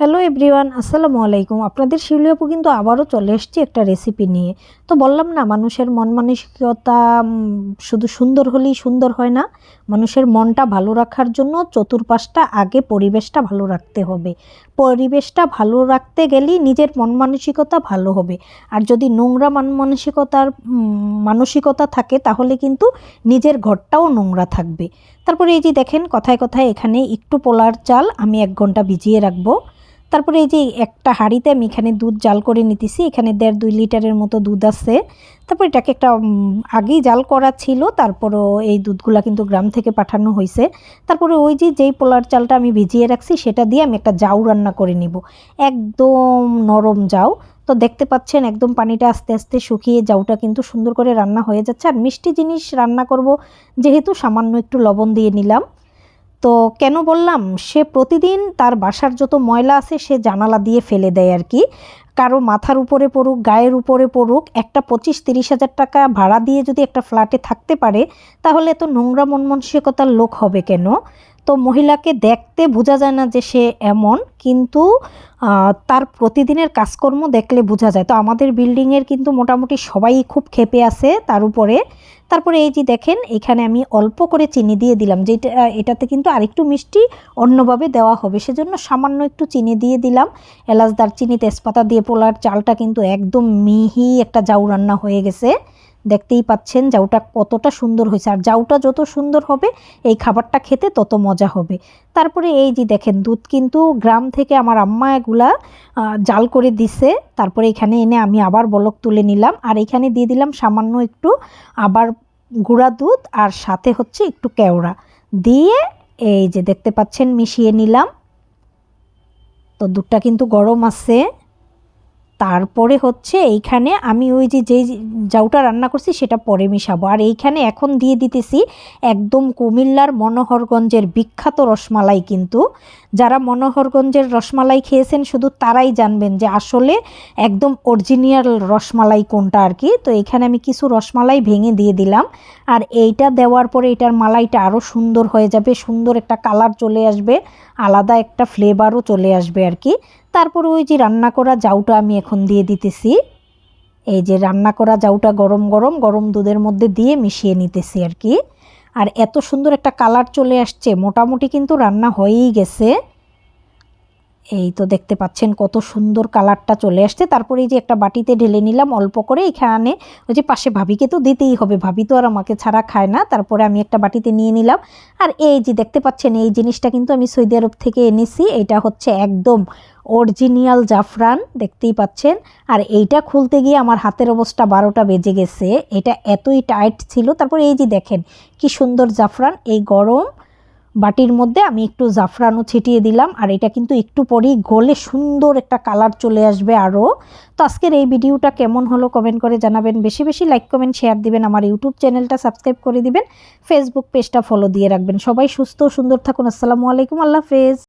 Hello everyone আসসালামু আলাইকুম। আপনাদের শিউলি আপু কিন্তু আবারও চলে এসেছি একটা রেসিপি নিয়ে। তো বললাম না, মানুষের মন মানসিকতা শুধু সুন্দর হলেই সুন্দর হয় না, মানুষের মনটা ভালো রাখার জন্য চতুর্পাশটা আগে পরিবেশটা ভালো রাখতে হবে। পরিবেশটা ভালো রাখতে গেলেই নিজের মন মানসিকতা ভালো হবে। আর যদি নোংরা মন মানসিকতার মানসিকতা থাকে, তাহলে কিন্তু নিজের ঘরটাও নোংরা থাকবে। তারপরে এই যে দেখেন, কথায় কথায় এখানে একটু পোলার চাল আমি এক ঘণ্টা ভিজিয়ে রাখব। তারপরে এই যে একটা হাঁড়িতে আমি এখানে দুধ জাল করে নিতেছি, এখানে দেড় দুই লিটারের মতো দুধ আছে। তারপর এটাকে একটা আগেই জাল করা ছিল, তারপরও এই দুধগুলা কিন্তু গ্রাম থেকে পাঠানো হয়েছে তারপরে ওই যে, যেই পোলার চালটা আমি ভিজিয়ে রাখছি, সেটা দিয়ে আমি একটা জাউ রান্না করে নিব। একদম নরম জাউ। তো দেখতে পাচ্ছেন, একদম পানিটা আস্তে আস্তে শুকিয়ে জাউটা কিন্তু সুন্দর করে রান্না হয়ে যাচ্ছে। আর মিষ্টি জিনিস রান্না করব, যেহেতু সামান্য একটু লবণ দিয়ে নিলাম। তো কেন বললাম? সে প্রতিদিন তার বাসার যত ময়লা আছে সে জানালা দিয়ে ফেলে দেয় আর কি। কারও মাথার উপরে পড়ুক, গায়ের উপরে পড়ুক, একটা পঁচিশ তিরিশ হাজার টাকা ভাড়া দিয়ে যদি একটা ফ্ল্যাটে থাকতে পারে, তাহলে এত নোংরা মন মানসিকতার লোক হবে কেন? তো মহিলাকে দেখতে বোঝা যায় না যে সে এমন, কিন্তু তার প্রতিদিনের কাজকর্ম দেখলে বোঝা যায়। তো আমাদের বিল্ডিংয়ের কিন্তু মোটামুটি সবাই খুব ক্ষেপে আছে তার উপরে। তারপরে এই যে দেখেন, এখানে আমি অল্প করে চিনি দিয়ে দিলাম, যেটা, এটাতে কিন্তু আরেকটু মিষ্টি অন্যভাবে দেওয়া হবে। সেজন্য সামান্য একটু চিনি দিয়ে দিলাম। এলাচ, দারচিনি, তেজপাতা দিয়ে পোলার চালটা কিন্তু একদম মিহি একটা জাউ রান্না হয়ে গেছে। দেখতেই পাচ্ছেন জাউটা কতটা সুন্দর হয়েছে। আর জাউটা যত সুন্দর হবে, এই খাবারটা খেতে তত মজা হবে। তারপরে এই যে দেখেন, দুধ কিন্তু গ্রাম থেকে আমার আম্মা এগুলা জাল করে দিছে। তারপরে এখানে এনে আমি আবার বলক তুলে নিলাম। আর এখানে দিয়ে দিলাম সামান্য একটু আবার গুঁড়া দুধ আর সাথে হচ্ছে একটু কেওড়া। দিয়ে এই যে দেখতে পাচ্ছেন মিশিয়ে নিলাম। তো দুধটা কিন্তু গরম আছে। তারপরে হচ্ছে এইখানে আমি ওই যে যেই জাউটা রান্না করছি সেটা পরে মিশাবো। আর এইখানে এখন দিয়ে দিতেছি একদম কুমিল্লার মনোহরগঞ্জের বিখ্যাত রসমালাই কিন্তু। যারা মনোহরগঞ্জের রসমালাই খেয়েছেন শুধু তারাই জানবেন যে আসলে একদম অরিজিনাল রসমালাই কোনটা আর কি। তো এখানে আমি কিছু রসমালাই ভেঙে দিয়ে দিলাম। আর এইটা দেওয়ার পরে এটার মালাইটা আরও সুন্দর হয়ে যাবে, সুন্দর একটা কালার চলে আসবে, আলাদা একটা ফ্লেভারও চলে আসবে আর কি। তারপরে ওই যে রান্না করা জাউটা আমি এখন দিয়ে দিতেছি। এই যে রান্না করা জাউটা গরম গরম গরম দুধের মধ্যে দিয়ে মিশিয়ে নিতেছি আর কি। আর এত সুন্দর একটা কালার চলে আসছে, মোটামুটি কিন্তু রান্না হয়েই গেছে। এই তো দেখতে পাচ্ছেন কত সুন্দর কালারটা চলে আসছে। তারপরে এই যে একটা বাটিতে ঢেলে নিলাম অল্প করে, এখানে ওই যে পাশে ভাবিকে তো দিতেই হবে, ভাবি তো আর আমাকে ছাড়া খায় না। তারপরে আমি একটা বাটিতে নিয়ে নিলাম। আর এই যে দেখতে পাচ্ছেন, এই জিনিসটা কিন্তু আমি সৌদি আরব থেকে এনেছি। এটা হচ্ছে একদম অরিজিনাল জাফরান, দেখতেই পাচ্ছেন। আর এইটা খুলতে গিয়ে আমার হাতের অবস্থা বারোটা বেজে গেছে। এটা এতই টাইট ছিল। তারপরে এই যে দেখেন, কি সুন্দর জাফরান, এই গরম। বাটির মধ্যে আমি একটু জাফরানও ছিটিয়ে দিলাম। আর এটা কিন্তু একটু পরেই গলে সুন্দর একটা কালার চলে আসবে আরও। তো আজকের এই ভিডিওটা কেমন হলো কমেন্ট করে জানাবেন। বেশি বেশি লাইক, কমেন্ট, শেয়ার দিবেন। আমার ইউটিউব চ্যানেলটা সাবস্ক্রাইব করে দিবেন। ফেসবুক পেজটা ফলো দিয়ে রাখবেন। সবাই সুস্থ, সুন্দর থাকুন। আসসালামু আলাইকুম। আল্লাহ হাফেজ।